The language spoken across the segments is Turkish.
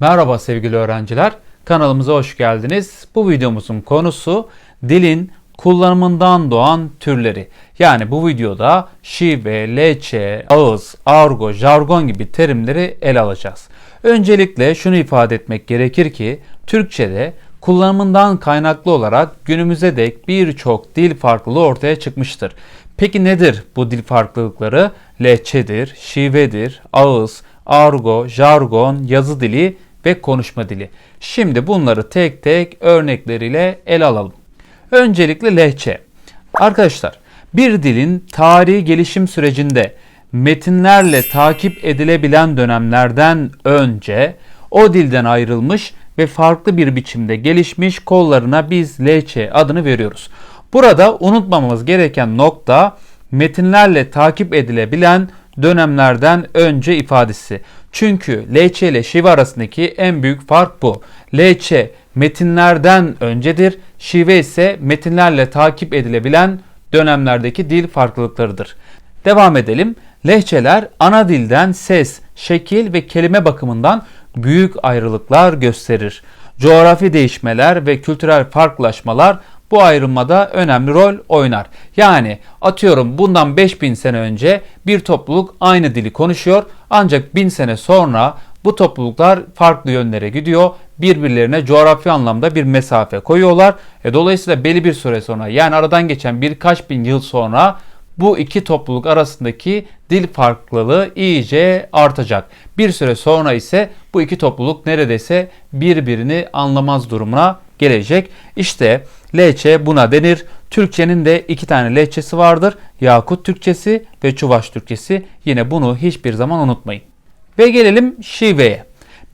Merhaba sevgili öğrenciler. Kanalımıza hoş geldiniz. Bu videomuzun konusu dilin kullanımından doğan türleri. Yani bu videoda şive, leçe, ağız, argo, jargon gibi terimleri ele alacağız. Öncelikle şunu ifade etmek gerekir ki Türkçe'de kullanımından kaynaklı olarak günümüze dek birçok dil farklılığı ortaya çıkmıştır. Peki nedir bu dil farklılıkları? Lehçedir, şivedir, ağız, argo, jargon, yazı dili ve konuşma dili. Şimdi bunları tek tek örnekleriyle ele alalım. Öncelikle lehçe. Arkadaşlar bir dilin tarihi gelişim sürecinde metinlerle takip edilebilen dönemlerden önce o dilden ayrılmış ve farklı bir biçimde gelişmiş kollarına biz lehçe adını veriyoruz. Burada unutmamamız gereken nokta metinlerle takip edilebilen dönemlerden önce ifadesi. Çünkü LC ile şive arasındaki en büyük fark bu. LC metinlerden öncedir, şive ise metinlerle takip edilebilen dönemlerdeki dil farklılıklarıdır. Devam edelim. Lehçeler ana dilden ses, şekil ve kelime bakımından büyük ayrılıklar gösterir. Coğrafi değişmeler ve kültürel farklılaşmalar bu ayrılmada önemli rol oynar. Yani atıyorum bundan 5000 sene önce bir topluluk aynı dili konuşuyor ancak 1000 sene sonra bu topluluklar farklı yönlere gidiyor. Birbirlerine coğrafi anlamda bir mesafe koyuyorlar. E, dolayısıyla belli bir süre sonra yani aradan geçen birkaç bin yıl sonra bu iki topluluk arasındaki dil farklılığı iyice artacak. Bir süre sonra ise bu iki topluluk neredeyse birbirini anlamaz durumuna gelecek. İşte lehçe buna denir. Türkçenin de iki tane lehçesi vardır. Yakut Türkçesi ve Çuvaş Türkçesi. Yine bunu hiçbir zaman unutmayın. Ve gelelim şiveye.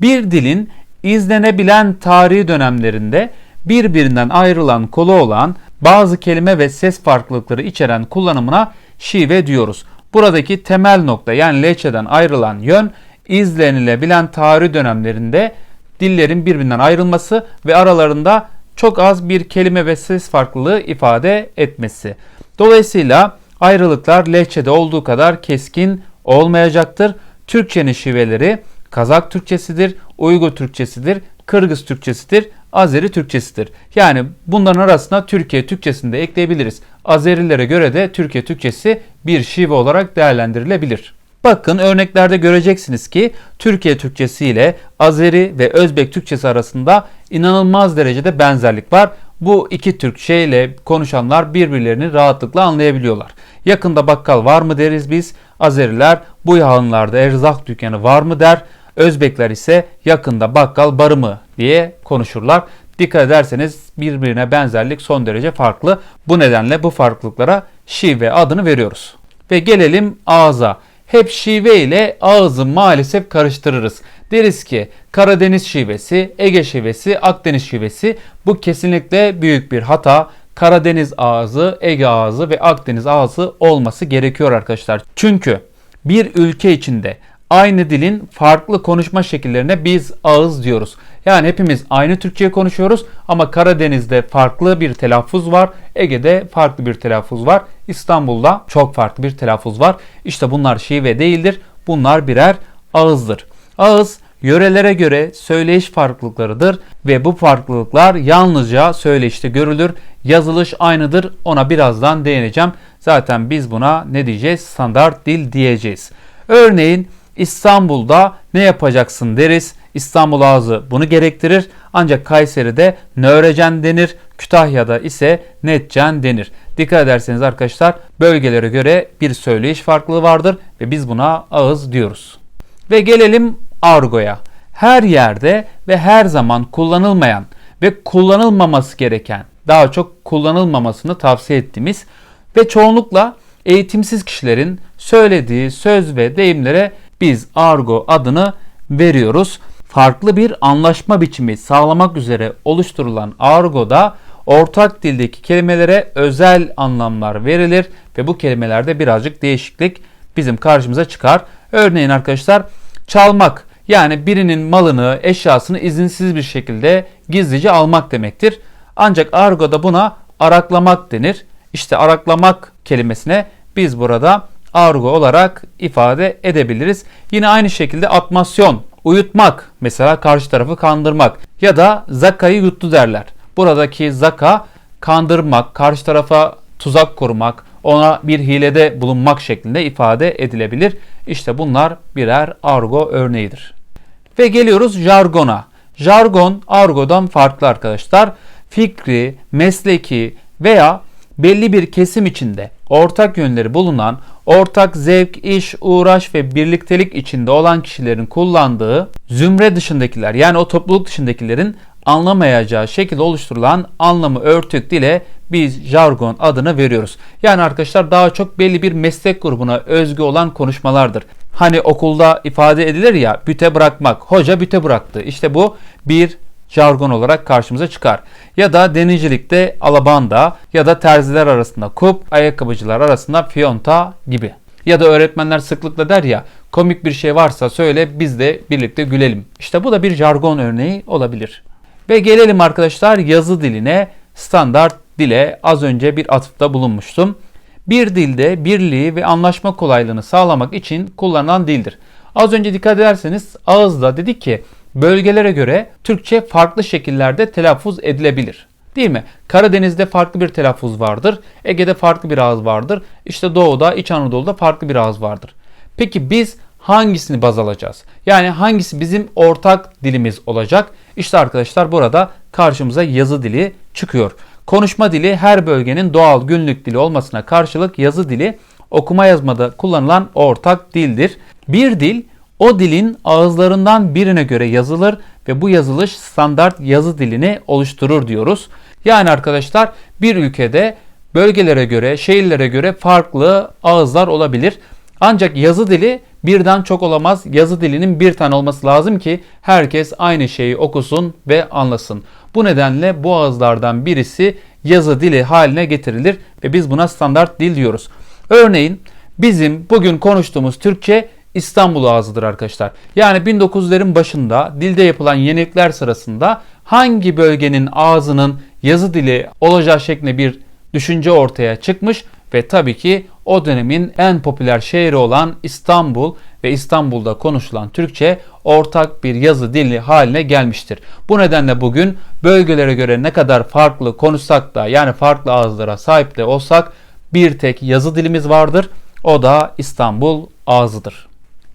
Bir dilin izlenebilen tarihi dönemlerinde birbirinden ayrılan kolu olan bazı kelime ve ses farklılıkları içeren kullanımına şive diyoruz. Buradaki temel nokta yani lehçeden ayrılan yön izlenilebilen tarih dönemlerinde dillerin birbirinden ayrılması ve aralarında çok az bir kelime ve ses farklılığı ifade etmesi. Dolayısıyla ayrılıklar lehçede olduğu kadar keskin olmayacaktır. Türkçenin şiveleri Kazak Türkçesidir, Uygur Türkçesidir, Kırgız Türkçesidir, Azeri Türkçesidir. Yani bunların arasına Türkiye Türkçesini de ekleyebiliriz. Azerilere göre de Türkiye Türkçesi bir şive olarak değerlendirilebilir. Bakın örneklerde göreceksiniz ki Türkiye Türkçesi ile Azeri ve Özbek Türkçesi arasında inanılmaz derecede benzerlik var. Bu iki Türkçe ile konuşanlar birbirlerini rahatlıkla anlayabiliyorlar. Yakında bakkal var mı deriz biz. Azeriler bu yağınlarda erzak dükkanı var mı der. Özbekler ise yakında bakkal barı mı diye konuşurlar. Dikkat ederseniz birbirine benzerlik son derece farklı. Bu nedenle bu farklılıklara şive adını veriyoruz. Ve gelelim ağza. Hep şive ile ağzı maalesef karıştırırız. Deriz ki Karadeniz şivesi, Ege şivesi, Akdeniz şivesi bu kesinlikle büyük bir hata. Karadeniz ağzı, Ege ağzı ve Akdeniz ağzı olması gerekiyor arkadaşlar. Çünkü bir ülke içinde aynı dilin farklı konuşma şekillerine biz ağız diyoruz. Yani hepimiz aynı Türkçe konuşuyoruz ama Karadeniz'de farklı bir telaffuz var. Ege'de farklı bir telaffuz var. İstanbul'da çok farklı bir telaffuz var. İşte bunlar şive değildir. Bunlar birer ağızdır. Ağız yörelere göre söyleyiş farklılıklarıdır ve bu farklılıklar yalnızca söyleyişte görülür. Yazılış aynıdır. Ona birazdan değineceğim. Zaten biz buna ne diyeceğiz? Standart dil diyeceğiz. Örneğin İstanbul'da ne yapacaksın deriz. İstanbul ağzı bunu gerektirir. Ancak Kayseri'de nörecen denir. Kütahya'da ise netcen denir. Dikkat ederseniz arkadaşlar bölgelere göre bir söyleyiş farklılığı vardır ve biz buna ağız diyoruz. Ve gelelim argoya. Her yerde ve her zaman kullanılmayan ve kullanılmaması gereken, daha çok kullanılmamasını tavsiye ettiğimiz ve çoğunlukla eğitimsiz kişilerin söylediği söz ve deyimlere biz argo adını veriyoruz. Farklı bir anlaşma biçimi sağlamak üzere oluşturulan argoda ortak dildeki kelimelere özel anlamlar verilir ve bu kelimelerde birazcık değişiklik bizim karşımıza çıkar. Örneğin arkadaşlar çalmak yani birinin malını, eşyasını izinsiz bir şekilde gizlice almak demektir. Ancak argoda buna araklamak denir. İşte araklamak kelimesine biz burada argo olarak ifade edebiliriz. Yine aynı şekilde atmasyon Uyutmak mesela karşı tarafı kandırmak ya da zakayı yuttu derler. Buradaki zaka kandırmak, karşı tarafa tuzak kurmak, ona bir hilede bulunmak şeklinde ifade edilebilir. İşte bunlar birer argo örneğidir. Ve geliyoruz jargona. Jargon argodan farklı arkadaşlar. Fikri, mesleki veya belli bir kesim içinde ortak yönleri bulunan, ortak zevk, iş, uğraş ve birliktelik içinde olan kişilerin kullandığı zümre dışındakiler yani o topluluk dışındakilerin anlamayacağı şekilde oluşturulan anlamı örtük dile biz jargon adını veriyoruz. Yani arkadaşlar daha çok belli bir meslek grubuna özgü olan konuşmalardır. Hani okulda ifade edilir ya büte bırakmak. Hoca büte bıraktı. İşte bu bir jargon olarak karşımıza çıkar. Ya da denizcilikte alabanda ya da terziler arasında kup, ayakkabıcılar arasında fiyonta gibi. Ya da öğretmenler sıklıkla der ya komik bir şey varsa söyle biz de birlikte gülelim. İşte bu da bir jargon örneği olabilir. Ve gelelim arkadaşlar yazı diline, standart dile az önce bir atıfta bulunmuştum. Bir dilde birliği ve anlaşma kolaylığını sağlamak için kullanılan dildir. Az önce dikkat ederseniz ağızda dedik ki bölgelere göre Türkçe farklı şekillerde telaffuz edilebilir. Değil mi? Karadeniz'de farklı bir telaffuz vardır. Ege'de farklı bir ağız vardır. İşte Doğu'da, İç Anadolu'da farklı bir ağız vardır. Peki biz hangisini baz alacağız? Yani hangisi bizim ortak dilimiz olacak? İşte arkadaşlar burada karşımıza yazı dili çıkıyor. Konuşma dili her bölgenin doğal günlük dili olmasına karşılık yazı dili okuma yazmada kullanılan ortak dildir. Bir dil o dilin ağızlarından birine göre yazılır ve bu yazılış standart yazı dilini oluşturur diyoruz. Yani arkadaşlar bir ülkede bölgelere göre, şehirlere göre farklı ağızlar olabilir. Ancak yazı dili birden çok olamaz. Yazı dilinin bir tane olması lazım ki herkes aynı şeyi okusun ve anlasın. Bu nedenle bu ağızlardan birisi yazı dili haline getirilir ve biz buna standart dil diyoruz. Örneğin bizim bugün konuştuğumuz Türkçe İstanbul ağzıdır arkadaşlar. Yani 1900'lerin başında dilde yapılan yenilikler sırasında hangi bölgenin ağzının yazı dili olacağı şeklinde bir düşünce ortaya çıkmış ve tabii ki o dönemin en popüler şehri olan İstanbul ve İstanbul'da konuşulan Türkçe ortak bir yazı dili haline gelmiştir. Bu nedenle bugün bölgelere göre ne kadar farklı konuşsak da yani farklı ağızlara sahip de olsak bir tek yazı dilimiz vardır. O da İstanbul ağzıdır.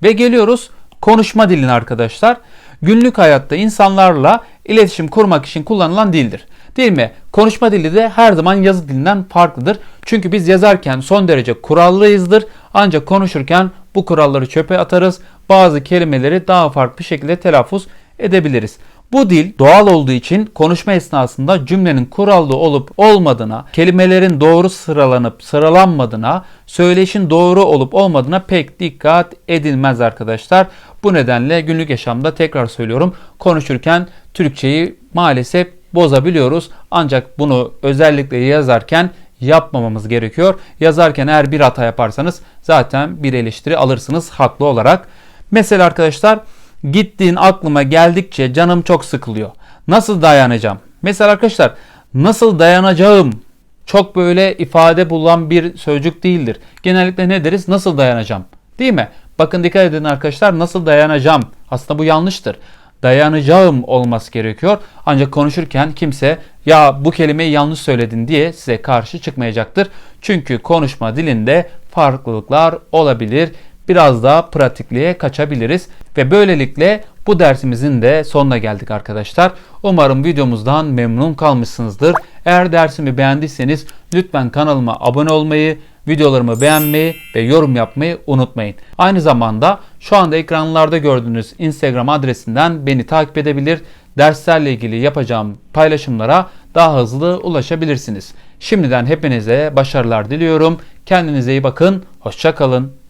Ve geliyoruz konuşma diline arkadaşlar. Günlük hayatta insanlarla iletişim kurmak için kullanılan dildir. Değil mi? Konuşma dili de her zaman yazı dilinden farklıdır. Çünkü biz yazarken son derece kurallıyızdır. Ancak konuşurken bu kuralları çöpe atarız. Bazı kelimeleri daha farklı şekilde telaffuz edebiliriz. Bu dil doğal olduğu için konuşma esnasında cümlenin kurallı olup olmadığına, kelimelerin doğru sıralanıp sıralanmadığına, söyleşin doğru olup olmadığına pek dikkat edilmez arkadaşlar. Bu nedenle günlük yaşamda tekrar söylüyorum konuşurken Türkçeyi maalesef bozabiliyoruz. Ancak bunu özellikle yazarken yapmamamız gerekiyor. Yazarken eğer bir hata yaparsanız zaten bir eleştiri alırsınız haklı olarak. Mesela arkadaşlar gittiğin aklıma geldikçe canım çok sıkılıyor. Nasıl dayanacağım? Mesela arkadaşlar nasıl dayanacağım çok böyle ifade bulan bir sözcük değildir. Genellikle ne deriz? Nasıl dayanacağım? Değil mi? Bakın dikkat edin arkadaşlar nasıl dayanacağım? Aslında bu yanlıştır dayanacağım olması gerekiyor. Ancak konuşurken kimse ya bu kelimeyi yanlış söyledin diye size karşı çıkmayacaktır. Çünkü konuşma dilinde farklılıklar olabilir. Biraz daha pratikliğe kaçabiliriz ve böylelikle bu dersimizin de sonuna geldik arkadaşlar. Umarım videomuzdan memnun kalmışsınızdır. Eğer dersimi beğendiyseniz lütfen kanalıma abone olmayı, videolarımı beğenmeyi ve yorum yapmayı unutmayın. Aynı zamanda şu anda ekranlarda gördüğünüz Instagram adresinden beni takip edebilir, derslerle ilgili yapacağım paylaşımlara daha hızlı ulaşabilirsiniz. Şimdiden hepinize başarılar diliyorum. Kendinize iyi bakın. Hoşçakalın.